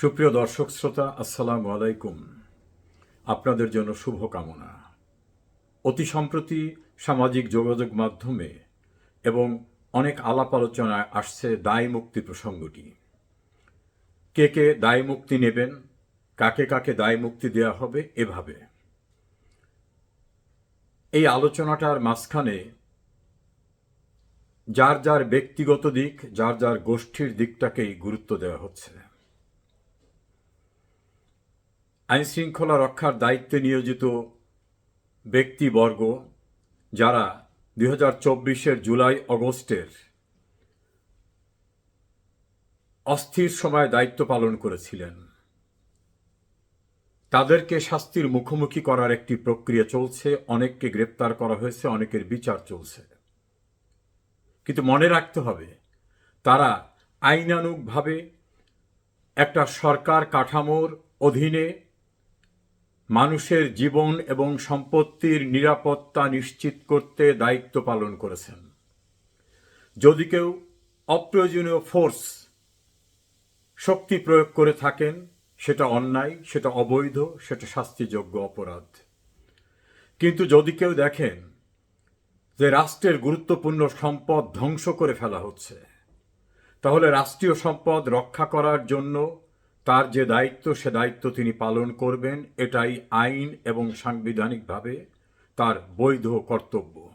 সুপ্রিয় দর্শক শ্রোতা, আসসালামু আলাইকুম। আপনাদের জন্য শুভকামনা। অতি সম্প্রতি সামাজিক যোগাযোগ মাধ্যমে এবং অনেক আলাপ আলোচনায় আসছে দায় মুক্তি প্রসঙ্গটি। কে কে দায় মুক্তি নেবেন, কাকে কাকে দায় মুক্তি দেওয়া হবে এভাবে। এই আলোচনাটার মাঝখানে যার যার ব্যক্তিগত দিক, যার যার গোষ্ঠীর দিকটাকেই গুরুত্ব দেওয়া হচ্ছে। আইন শৃঙ্খলা রক্ষার দায়িত্বে নিয়োজিত ব্যক্তিবর্গ যারা দুই হাজার চব্বিশের জুলাই অগস্টের অস্থির সময় দায়িত্ব পালন করেছিলেন। তাদেরকে শাস্তির মুখোমুখি করার একটি প্রক্রিয়া চলছে, অনেককে গ্রেপ্তার করা হয়েছে, অনেকের বিচার চলছে। কিন্তু মনে রাখতে হবে, তারা আইনানুগভাবে একটা সরকার কাঠামোর অধীনে মানুষের জীবন এবং সম্পত্তির নিরাপত্তা নিশ্চিত করতে দায়িত্ব পালন করেছেন। যদি কেউ অপ্রয়োজনীয় ফোর্স শক্তি প্রয়োগ করে থাকেন, সেটা অন্যায়, সেটা অবৈধ, সেটা শাস্তিযোগ্য অপরাধ। কিন্তু যদি কেউ দেখেন যে রাষ্ট্রের গুরুত্বপূর্ণ সম্পদ ধ্বংস করে ফেলা হচ্ছে, তাহলে রাষ্ট্রীয় সম্পদ রক্ষা করার জন্য তার যে দায়িত্ব, সে দায়িত্ব তিনি পালন করবেন, এটাই আইন এবং সাংবিধানিকভাবে তার বৈধ কর্তব্য।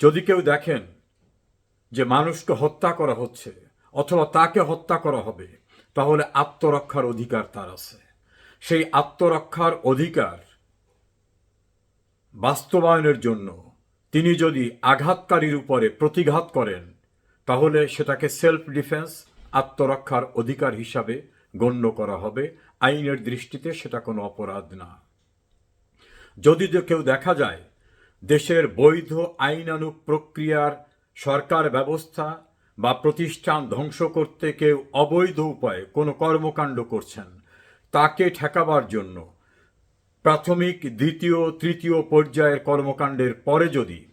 যদি কেউ দেখেন যে মানুষকে হত্যা করা হচ্ছে অথবা তাকে হত্যা করা হবে, তাহলে আত্মরক্ষার অধিকার তার আছে। সেই আত্মরক্ষার অধিকার বাস্তবায়নের জন্য তিনি যদি আঘাতকারীর উপরে প্রতিঘাত করেন, তাহলে সেটাকে সেলফ ডিফেন্স আত্মরক্ষার অধিকার হিসাবে গণ্য করা হবে, আইনের দৃষ্টিতে সেটা কোনো অপরাধ না। যদি কেউ দেখা যায়, দেশের বৈধ আইনানুগ প্রক্রিয়ার সরকার ব্যবস্থা বা প্রতিষ্ঠান ধ্বংস করতে কেউ অবৈধ উপায়ে কোনো কর্মকাণ্ড করছেন, তাকে ঠেকাবার জন্য প্রাথমিক, দ্বিতীয়, তৃতীয় পর্যায়ের কর্মকাণ্ডের পরে যদি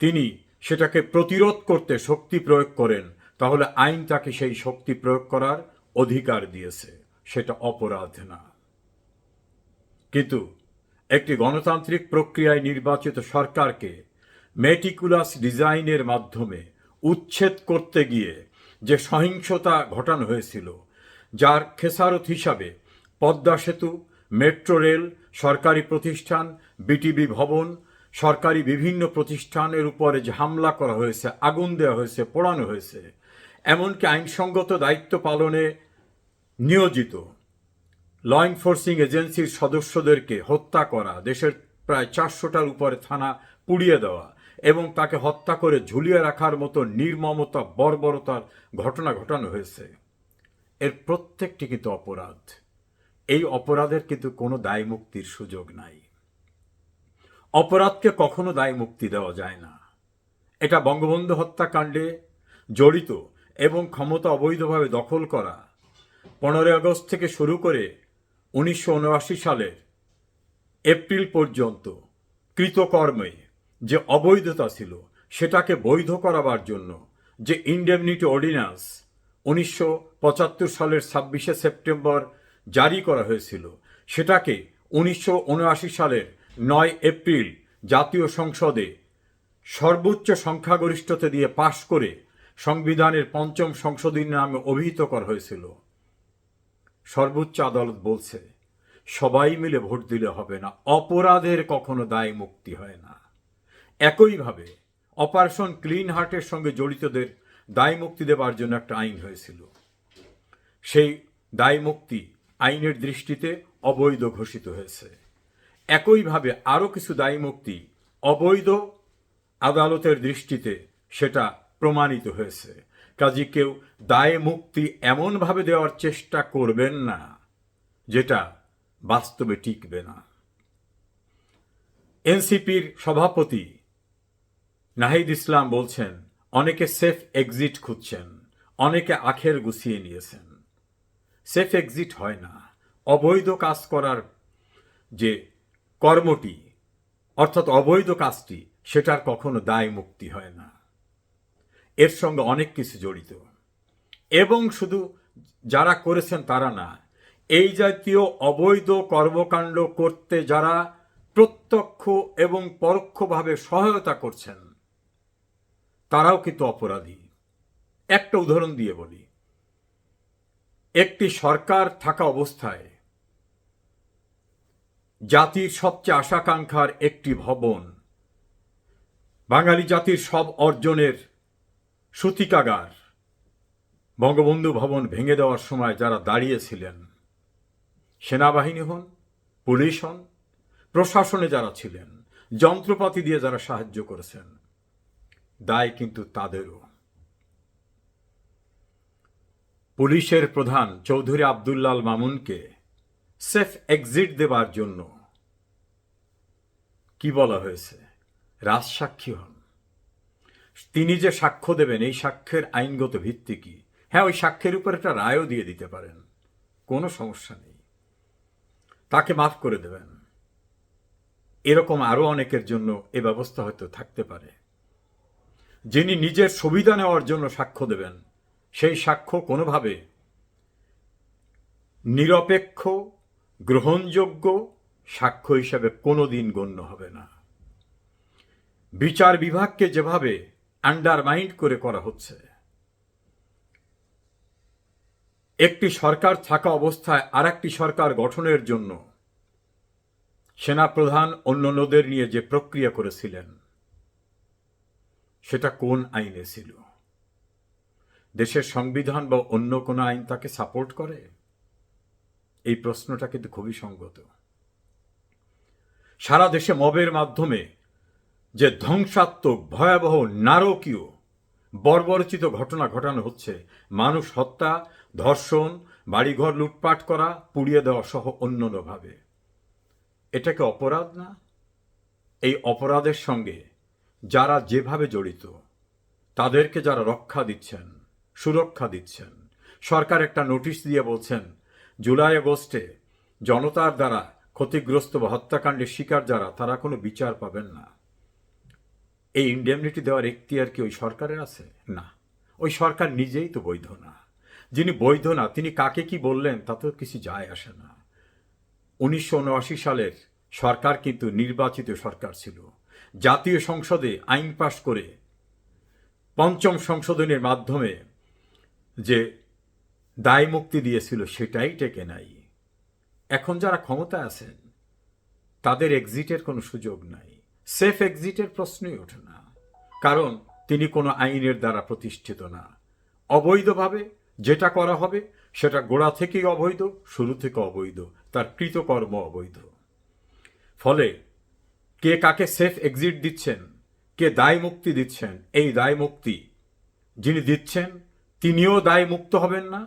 তিনি সেটাকে প্রতিরোধ করতে শক্তি প্রয়োগ করেন, তাহলে আইন তাকে সেই শক্তি প্রয়োগ করার অধিকার দিয়েছে, সেটা অপরাধ না। কিন্তু একটি গণতান্ত্রিক প্রক্রিয়ায় নির্বাচিত সরকারকে মেটিকুলাস ডিজাইনের মাধ্যমে উচ্ছেদ করতে গিয়ে যে সহিংসতা ঘটানো হয়েছিল, যার খেসারত হিসাবে পদ্মা সেতু, মেট্রো রেল, সরকারি প্রতিষ্ঠান বিটিবি ভবন, সরকারি বিভিন্ন প্রতিষ্ঠানের উপরে যে হামলা করা হয়েছে, আগুন দেওয়া হয়েছে, পোড়ানো হয়েছে, এমনকি আইনসঙ্গত দায়িত্ব পালনে নিয়োজিত। ল এনফোর্সিং এজেন্সির সদস্যদেরকে হত্যা করা, দেশের প্রায় চারশোটার উপরে থানা পুড়িয়ে দেওয়া এবং তাকে হত্যা করে ঝুলিয়ে রাখার মতো নির্মমতা, বর্বরতার ঘটনা ঘটানো হয়েছে। এর প্রত্যেকটি কিন্তু অপরাধ। এই অপরাধের কিন্তু কোনো দায় মুক্তির সুযোগ নাই। অপরাধকে কখনো দায় মুক্তি দেওয়া যায় না। এটা বঙ্গবন্ধু হত্যাকাণ্ডে জড়িত এবং ক্ষমতা অবৈধভাবে দখল করা পনেরোই আগস্ট থেকে শুরু করে উনিশশো উনআশি সালের এপ্রিল পর্যন্ত কৃতকর্মে যে অবৈধতা ছিল, সেটাকে বৈধ করাবার জন্য যে ইন্ডেমনিটি অর্ডিন্যান্স উনিশশো পঁচাত্তর সালের ছাব্বিশে সেপ্টেম্বর জারি করা হয়েছিল, সেটাকে উনিশশো উনআশি সালের নয় এপ্রিল জাতীয় সংসদে সর্বোচ্চ সংখ্যাগরিষ্ঠতা দিয়ে পাশ করে সংবিধানের পঞ্চম সংশোধনী নামে অভিহিত করা হয়েছিল। সর্বোচ্চ আদালত বলছে, সবাই মিলে ভোট দিলে হবে না, অপরাধের কখনো দায় মুক্তি হয় না। একইভাবে, অপারেশন ক্লিন হার্টের সঙ্গে জড়িতদের দায় মুক্তি দেবার জন্য একটা আইন হয়েছিল। সেই দায় মুক্তি আইনের দৃষ্টিতে অবৈধ ঘোষিত হয়েছে। একইভাবে আরও কিছু দায়ী মুক্তি অবৈধ আদালতের দৃষ্টিতে সেটা প্রমাণিত হয়েছে। কাজে কেউ দায় মুক্তি এমনভাবে দেওয়ার চেষ্টা করবেন না, যেটা বাস্তবে টিকবে না। এনসিপির সভাপতি নাহিদ ইসলাম বলছেন, অনেকে সেফ এক্সিট খুঁজছেন, অনেকে আখের গুছিয়ে নিয়েছেন। সেফ এক্সিট হয় না, অবৈধ কাজ করার যে কর্মটি, অর্থাৎ অবৈধ কাজটি, সেটার কখনো দায় মুক্তি হয় না। এর সঙ্গে অনেক কিছু জড়িত। এবং শুধু যারা করেছেন তারা না, এই জাতীয় অবৈধ কর্মকাণ্ড করতে যারা প্রত্যক্ষ এবং পরোক্ষভাবে সহায়তা করছেন, তারাও কিন্তু অপরাধী। একটা উদাহরণ দিয়ে বলি। একটি সরকার থাকা অবস্থায় জাতির সবচেয়ে আশাকাঙ্ক্ষার একটি ভবন, বাঙালি জাতির সব অর্জনের সূতিকাগার। বঙ্গবন্ধু ভবন ভেঙে দেওয়ার সময় যারা দাঁড়িয়েছিলেন, সেনাবাহিনী হন, পুলিশ হন, প্রশাসনে যারা ছিলেন, যন্ত্রপাতি দিয়ে যারা সাহায্য করেছেন, দায় কিন্তু তাদেরও। পুলিশের প্রধান চৌধুরী আবদুল্লাল মামুনকে সেফ এক্সিট দেবার জন্য কি বলা হয়েছে? রাজসাক্ষী হন। তিনি যে সাক্ষ্য দেবেন, এই সাক্ষ্যের আইনগত ভিত্তি কি? হ্যাঁ ওই সাক্ষ্যের উপর একটা রায়ও দিয়ে দিতে পারেন। কোনো সমস্যা নেই। তাকে মাফ করে দেবেন। এরকম আরও অনেকের জন্য এ ব্যবস্থা হয়তো থাকতে পারে। যিনি নিজের সুবিধা নেওয়ার জন্য সাক্ষ্য দেবেন, সেই সাক্ষ্য কোনোভাবে নিরপেক্ষ, গ্রহণযোগ্য সাক্ষ্য হিসাবে কোনোদিন গণ্য হবে না। বিচার বিভাগকে যেভাবে আন্ডারমাইন্ড করে করা হচ্ছে। একটি সরকার থাকা অবস্থায় আর একটি সরকার গঠনের জন্য সেনাপ্রধান অন্যান্যদের নিয়ে যে প্রক্রিয়া করেছিলেন, সেটা কোন আইনে ছিল? দেশের সংবিধান বা অন্য কোনো আইন তাকে সাপোর্ট করে? এই প্রশ্নটা কিন্তু খুবই সঙ্গত। সারা দেশে মবের মাধ্যমে যে ধ্বংসাত্মক, ভয়াবহ, নারকীয়, বর্বরচিত ঘটনা ঘটানো হচ্ছে, মানুষ হত্যা, ধর্ষণ, বাড়িঘর লুটপাট করা, পুড়িয়ে দেওয়া সহ অন্যান্যভাবে। এটাকে অপরাধ না? এই অপরাধের সঙ্গে যারা যেভাবে জড়িত, তাদেরকে যারা রক্ষা দিচ্ছেন, সুরক্ষা দিচ্ছেন, সরকার একটা নোটিশ দিয়ে বলছেন, জুলাই আগস্টে জনতার দ্বারা ক্ষতিগ্রস্ত বা হত্যাকাণ্ডের শিকার যারা, তারা কোনো বিচার পাবেন না। এই ইন্ডেমনিটি দেওয়ার এখতিয়ার কি ওই সরকারের আছে? না। ওই সরকার নিজেই তো বৈধ না। যিনি বৈধ না, তিনি কাকে কি বললেন তাতেও কিছু যায় আসে না। উনিশশো উনআশি সালের সরকার কিন্তু নির্বাচিত সরকার ছিল। জাতীয় সংসদে আইন পাশ করে পঞ্চম সংশোধনের মাধ্যমে যে দায় মুক্তি দিয়েছিল সেটাই টেকে নাই। এখন যারা ক্ষমতা আছেন, তাদের এক্সিটের কোনো সুযোগ নাই। সেফ এক্সিটের প্রশ্নই ওঠে না। কারণ তিনি কোনো আইনের দ্বারা প্রতিষ্ঠিত না। অবৈধভাবে যেটা করা হবে, সেটা গোড়া থেকেই অবৈধ, শুরু থেকে অবৈধ, তার কৃতকর্ম অবৈধ। ফলে কে কাকে সেফ এক্সিট দিচ্ছেন, কে দায় মুক্তি দিচ্ছেন, এই দায় মুক্তি যিনি দিচ্ছেন, তিনিও দায় মুক্ত হবেন না,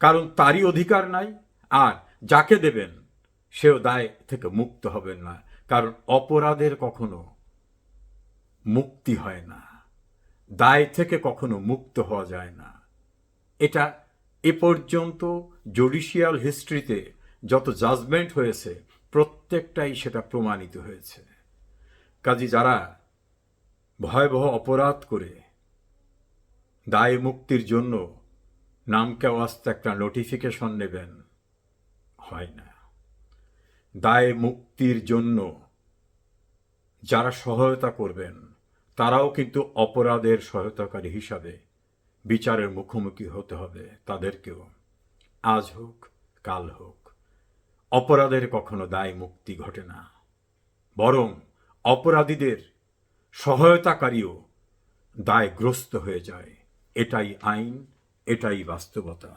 কারণ তারই অধিকার নাই, আর যাকে দেবেন, সেও দায় থেকে মুক্ত হবেন না। কারণ অপরাধের কখনো মুক্তি হয় না। দায় থেকে কখনো মুক্ত হওয়া যায় না। এটা এ পর্যন্ত জুডিশিয়াল হিস্ট্রিতে যত জাজমেন্ট হয়েছে, প্রত্যেকটাই সেটা প্রমাণিত হয়েছে। কাজী যারা ভয়াবহ অপরাধ করে, দায় মুক্তির জন্য নামকে আস্তে একটা নোটিফিকেশন নেবেন, হয় না। দায় মুক্তির জন্য। যারা সহায়তা করবেন, তারাও কিন্তু অপরাধের সহায়তাকারী হিসাবে বিচারের মুখোমুখি হতে হবে তাদেরকেও। আজ হোক, কাল হোক, অপরাধের কখনো দায় মুক্তি ঘটে না। বরং অপরাধীদের সহায়তাকারীও দায়গ্রস্ত হয়ে যায়। এটাই আইন, এটাই বাস্তবতা।